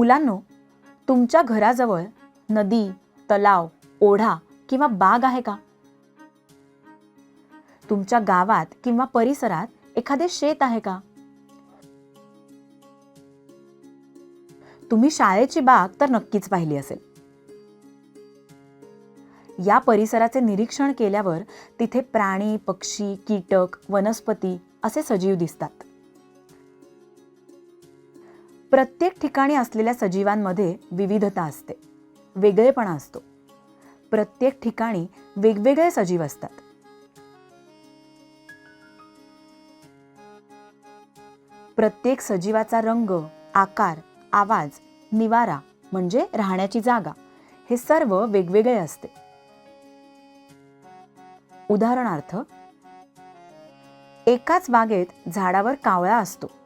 मुलांनो तुमच्या घराजवळ नदी तलाव ओढा किंवा बाग आहे का? तुमच्या गावात किंवा परिसरात एखादे शेत आहे का? तुम्ही शाळेची बाग तर नक्कीच पाहिली असेल. या परिसराचे निरीक्षण केल्यावर तिथे प्राणी पक्षी कीटक वनस्पती असे सजीव दिसतात. प्रत्येक ठिकाणी असलेल्या सजीवांमध्ये विविधता असते. वेगळेपणा असतो. प्रत्येक ठिकाणी वेगवेगळे सजीव असतात. प्रत्येक सजीवाचा रंग आकार आवाज निवारा म्हणजे राहण्याची जागा हे सर्व वेगवेगळे असते. उदाहरणार्थ एकाच बागेत झाडावर कावळा असतो.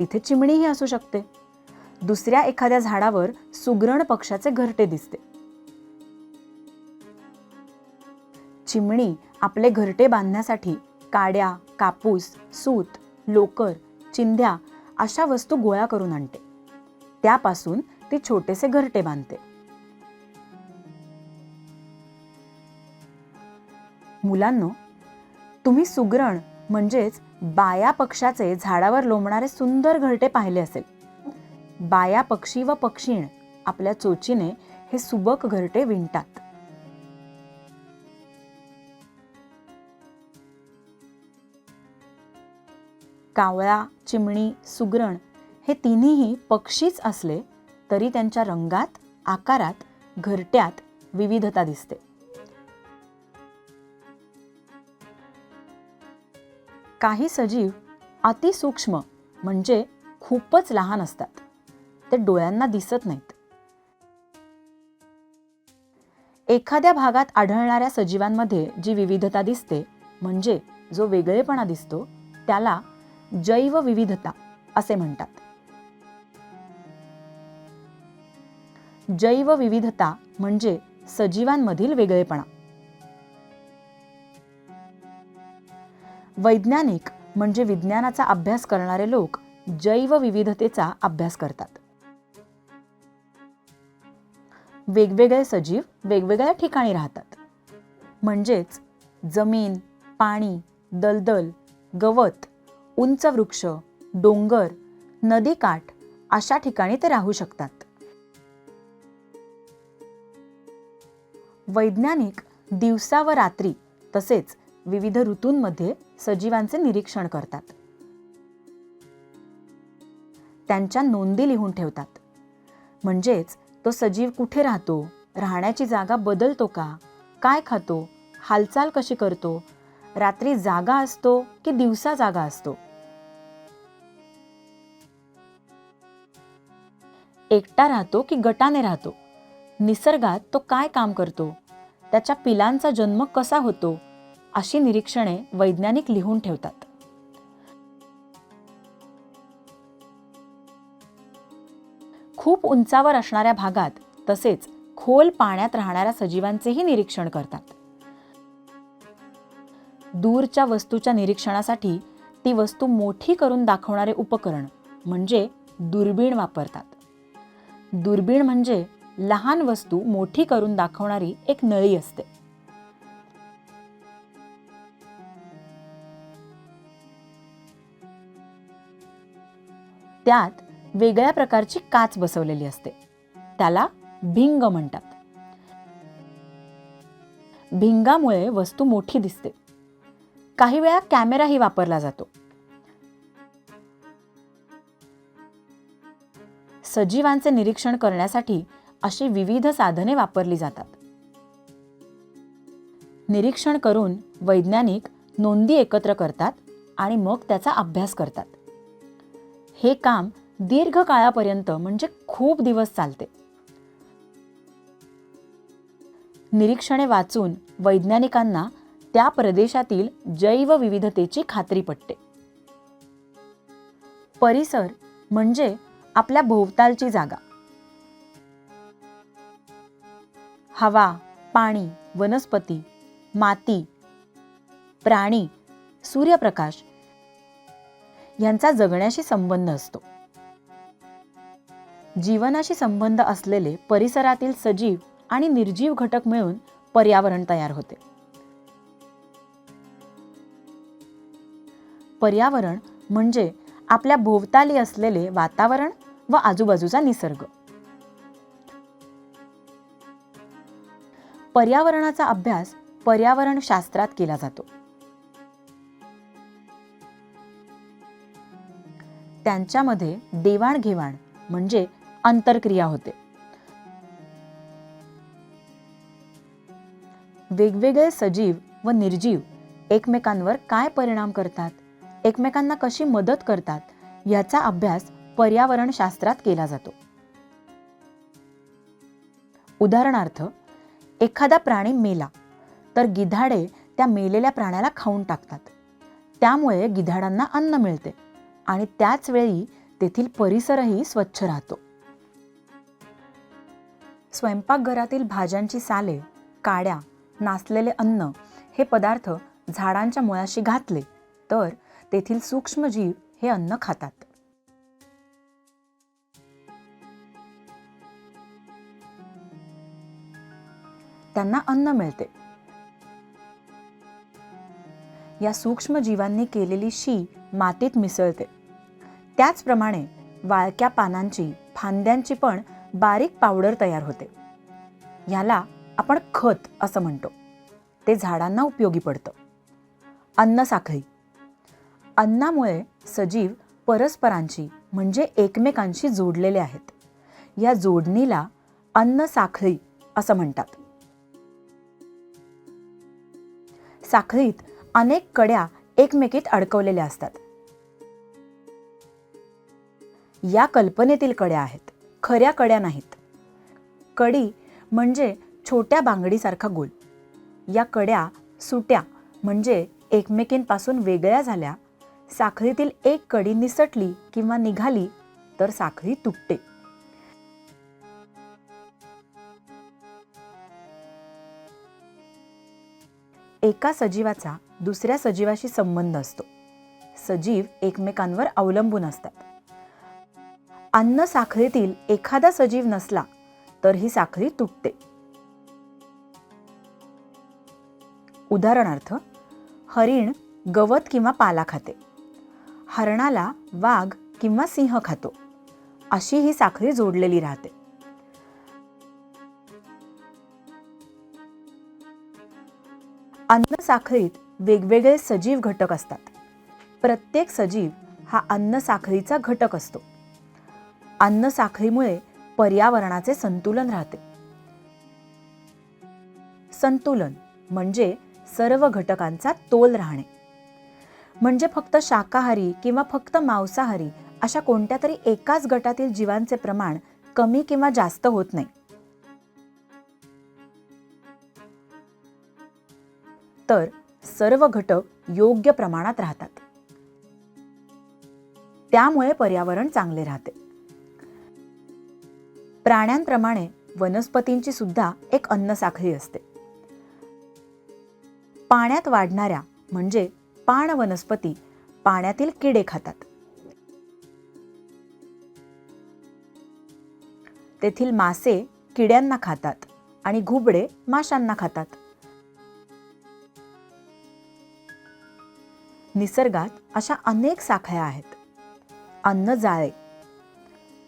तिथे चिमणीही असू शकते. दुसऱ्या एखाद्या झाडावर सुग्रण पक्षाचे घरटे दिसते. चिमणी आपले घरटे बांधण्यासाठी काड्या कापूस सूत लोकर चिंध्या अशा वस्तू गोळा करून आणते. त्यापासून ती छोटेसे घरटे बांधते. मुलांनो तुम्ही सुगरण म्हणजेच बाया पक्षाचे झाडावर लोंबणारे सुंदर घरटे पाहिले असेल. बाया पक्षी व पक्षीण आपल्या चोचीने हे सुबक घरटे विणतात. कावळा चिमणी सुगरण हे तिन्हीही पक्षीच असले तरी त्यांच्या रंगात आकारात घरट्यात विविधता दिसते. काही सजीव अतिसूक्ष्म म्हणजे खूपच लहान असतात. ते डोळ्यांना दिसत नाहीत. एखाद्या भागात आढळणाऱ्या सजीवांमध्ये जी विविधता दिसते म्हणजे जो वेगळेपणा दिसतो त्याला जैवविविधता असे म्हणतात. जैवविविधता म्हणजे सजीवांमधील वेगळेपणा. वैज्ञानिक म्हणजे विज्ञानाचा अभ्यास करणारे लोक जैवविविधतेचा अभ्यास करतात. वेगवेगळे सजीव वेगवेगळ्या ठिकाणी राहतात. म्हणजेच जमीन पाणी दलदल गवत उंच वृक्ष डोंगर नदीकाठ अशा ठिकाणी ते राहू शकतात. वैज्ञानिक दिवसा व रात्री तसेच विविध ऋतूंमध्ये सजीवांचे निरीक्षण करतात. त्यांच्या नोंदी लिहून ठेवतात. म्हणजेच तो सजीव कुठे राहतो? राहण्याची जागा बदलतो का? काय खातो? हालचाल कशी करतो? रात्री जागा असतो की दिवसा जागा असतो? एकटा राहतो की गटाने राहतो? निसर्गात तो काय काम करतो? त्याच्या पिलांचा जन्म कसा होतो? अशी निरीक्षणे वैज्ञानिक लिहून ठेवतात. खूप उंचावर असणाऱ्या भागात तसेच खोल पाण्यात राहणाऱ्या सजीवांचेही निरीक्षण करतात. दूरच्या वस्तूच्या निरीक्षणासाठी ती वस्तू मोठी करून दाखवणारे उपकरण म्हणजे दुर्बीण वापरतात. दुर्बीण म्हणजे लहान वस्तू मोठी करून दाखवणारी एक नळी असते. त्यात वेगळ्या प्रकारची काच बसवलेली असते. त्याला भिंग म्हणतात. भिंगामुळे वस्तू मोठी दिसते. काही वेळा कॅमेराही वापरला जातो. सजीवांचे निरीक्षण करण्यासाठी अशी विविध साधने वापरली जातात. निरीक्षण करून वैज्ञानिक नोंदी एकत्र करतात आणि मग त्याचा अभ्यास करतात. हे काम दीर्घ काळापर्यंत म्हणजे खूप दिवस चालते. निरीक्षणे वाचून वैज्ञानिकांना त्या प्रदेशातील जैवविविधतेची खात्री पटते. परिसर म्हणजे आपल्या भोवतालची जागा. हवा पाणी वनस्पती माती प्राणी सूर्यप्रकाश यांचा जगण्याशी संबंध असतो. जीवनाशी संबंध असलेले परिसरातील सजीव आणि निर्जीव घटक मिळून पर्यावरण तयार होते. पर्यावरण म्हणजे आपल्या भोवताली असलेले वातावरण व आजूबाजूचा निसर्ग. पर्यावरणाचा अभ्यास पर्यावरण शास्त्रात केला जातो. त्यांच्यामध्ये देवाणघेवाण म्हणजे आंतरक्रिया होते. वेगवेगळे सजीव व निर्जीव एकमेकांवर काय परिणाम करतात? एकमेकांना कशी मदत करतात? याचा अभ्यास पर्यावरण शास्त्रात केला जातो. उदाहरणार्थ एखादा प्राणी मेला तर गिधाडे त्या मेलेल्या प्राण्याला खाऊन टाकतात. त्यामुळे गिधाडांना अन्न मिळते. आणि त्याच वेळी तेथील परिसरही स्वच्छ राहतो. स्वयंपाकघरातील भाज्यांची साले काड्या नासलेले अन्न हे पदार्थ झाडांच्या मुळाशी घातले तर तेथील सूक्ष्मजीव हे अन्न खातात. त्यांना अन्न मिळते. या सूक्ष्म जीवांनी केलेली शी मातीत मिसळते. त्याचप्रमाणे वाळक्या पानांची फांद्यांची पण बारीक पावडर तयार होते. ह्याला आपण खत असं म्हणतो. ते झाडांना उपयोगी पडतं. अन्नसाखळी अन्नामुळे सजीव परस्परांशी म्हणजे एकमेकांशी जोडलेले आहेत. या जोडणीला अन्नसाखळी असं म्हणतात. साखळीत अनेक कड्या एकमेकीत अडकवलेल्या असतात. या कल्पनेतील कड्या आहेत. खऱ्या कड्या नाहीत. कडी म्हणजे छोट्या बांगडीसारखा गोल. या कड्या सुट्या म्हणजे एकमेकींपासून वेगळ्या झाल्या साखळीतील एक कडी निसटली किंवा निघाली तर साखळी तुटते. एका सजीवाचा दुसऱ्या सजीवाशी संबंध असतो. सजीव एकमेकांवर अवलंबून असतात. अन्न साखळीतील एखादा सजीव नसला तर ही साखळी तुटते. उदाहरणार्थ हरिण गवत किंवा पाला खाते. हरणाला वाघ किंवा सिंह खातो. अशी ही साखळी जोडलेली राहते. अन्नसाखळीत वेगवेगळे सजीव घटक असतात. प्रत्येक सजीव हा अन्नसाखळीचा घटक असतो. अन्नसाखळीमुळे पर्यावरणाचे संतुलन राहते. संतुलन म्हणजे सर्व घटकांचा तोल राहणे. म्हणजे फक्त शाकाहारी किंवा फक्त मांसाहारी अशा कोणत्या तरी एकाच गटातील जीवांचे प्रमाण कमी किंवा जास्त होत नाही. तर सर्व घटक योग्य प्रमाणात राहतात. त्यामुळे पर्यावरण चांगले राहते. प्राण्यांप्रमाणे वनस्पतींची सुद्धा एक अन्न साखळी असते. पाण्यात वाढणाऱ्या म्हणजे पाण वनस्पती पाण्यातील किडे खातात. तेथील मासे किड्यांना खातात आणि घुबडे माशांना खातात. निसर्गात अशा अनेक साखळ्या आहेत. अन्न जाळे.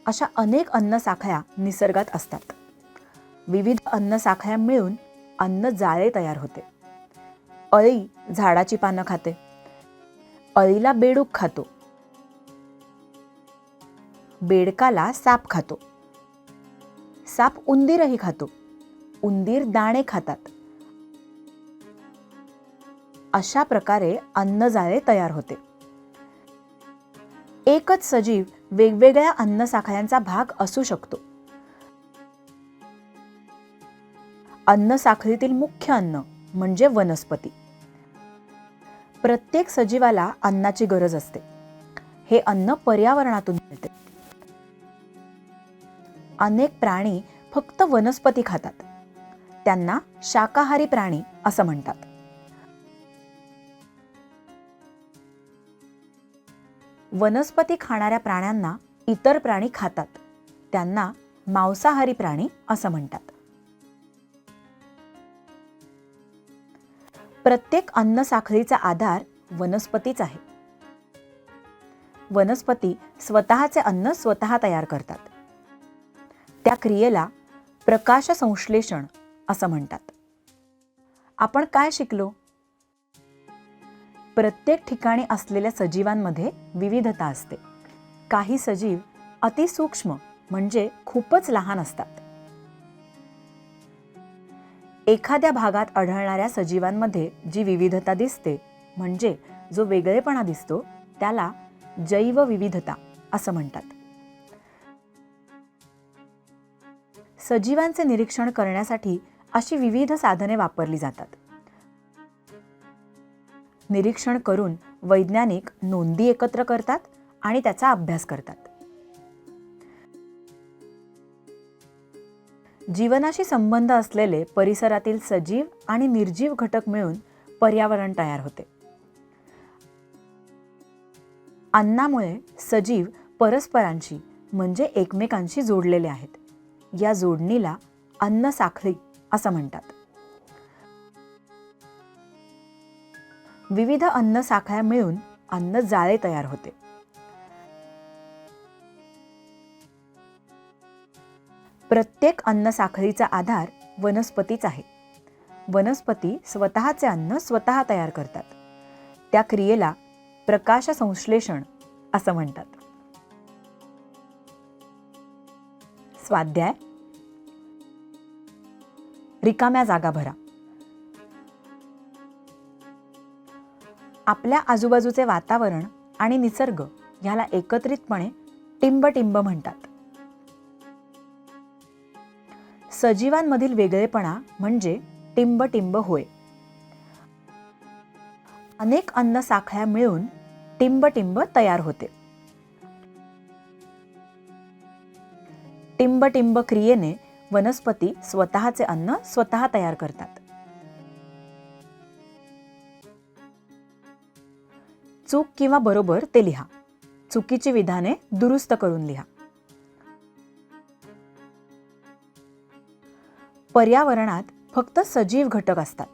अशा अनेक अन्न साखळ्या निसर्गात असतात. विविध अन्न साखळ्या मिळून अन्न जाळे तयार होते. अळी झाडाची पानं खाते. अळीला बेडूक खातो. बेडकाला साप खातो. साप उंदीरही खातो. उंदीर दाणे खातात. अशा प्रकारे अन्नजाळे तयार होते. एकच सजीव वेगवेगळ्या अन्न साखळ्यांचा भाग असू शकतो. अन्न साखळीतील मुख्य अन्न म्हणजे वनस्पती. प्रत्येक सजीवाला अन्नाची गरज असते. हे अन्न पर्यावरणातून मिळते. अनेक प्राणी फक्त वनस्पती खातात. त्यांना शाकाहारी प्राणी असं म्हणतात. वनस्पती खाणाऱ्या प्राण्यांना इतर प्राणी खातात. त्यांना मांसाहारी प्राणी असं म्हणतात. प्रत्येक अन्न साखळीचा आधार वनस्पतीच आहे. वनस्पती स्वतःचे अन्न स्वतः तयार करतात. त्या क्रियेला प्रकाश संश्लेषण असं म्हणतात. आपण काय शिकलो? प्रत्येक ठिकाणी असलेल्या सजीवांमध्ये विविधता असते. काही सजीव अतिसूक्ष्म म्हणजे खूपच लहान असतात. एखाद्या भागात आढळणाऱ्या सजीवांमध्ये जी विविधता दिसते म्हणजे जो वेगळेपणा दिसतो त्याला जैवविविधता असं म्हणतात. सजीवांचे निरीक्षण करण्यासाठी अशी विविध साधने वापरली जातात. निरीक्षण करून वैज्ञानिक नोंदी एकत्र करतात आणि त्याचा अभ्यास करतात. जीवनाशी संबंध असलेले परिसरातील सजीव आणि निर्जीव घटक मिळून पर्यावरण तयार होते. अन्नामुळे सजीव परस्परांशी म्हणजे एकमेकांशी जोडलेले आहेत. या जोडणीला अन्न साखळी असं म्हणतात. विविध अन्न साखळ्या मिळून अन्न जाळे तयार होते. प्रत्येक अन्न साखळीचा आधार वनस्पतीच आहे. वनस्पती स्वतःचे अन्न स्वतः तयार करतात. त्या क्रियेला प्रकाश संश्लेषण असं म्हणतात. स्वाध्याय. रिकाम्या जागा भरा. आपल्या आजूबाजूचे वातावरण आणि निसर्ग ह्याला एकत्रितपणे टिंबटिंब म्हणतात. सजीवांमधील वेगळेपणा म्हणजे टिंबटिंब होय. अनेक अन्न साखळ्या मिळून टिंबटिंब तयार होते. टिंबटिंब क्रियेने वनस्पती स्वतःचे अन्न स्वतः तयार करतात. चूक किंवा बरोबर ते लिहा. चुकीची विधाने दुरुस्त करून लिहा. पर्यावरणात फक्त सजीव घटक असतात.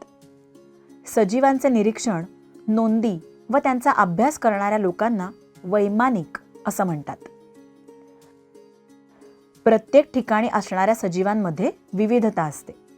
सजीवांचे निरीक्षण नोंदी व त्यांचा अभ्यास करणाऱ्या लोकांना वैमानिक असं म्हणतात. प्रत्येक ठिकाणी असणाऱ्या सजीवांमध्ये विविधता असते.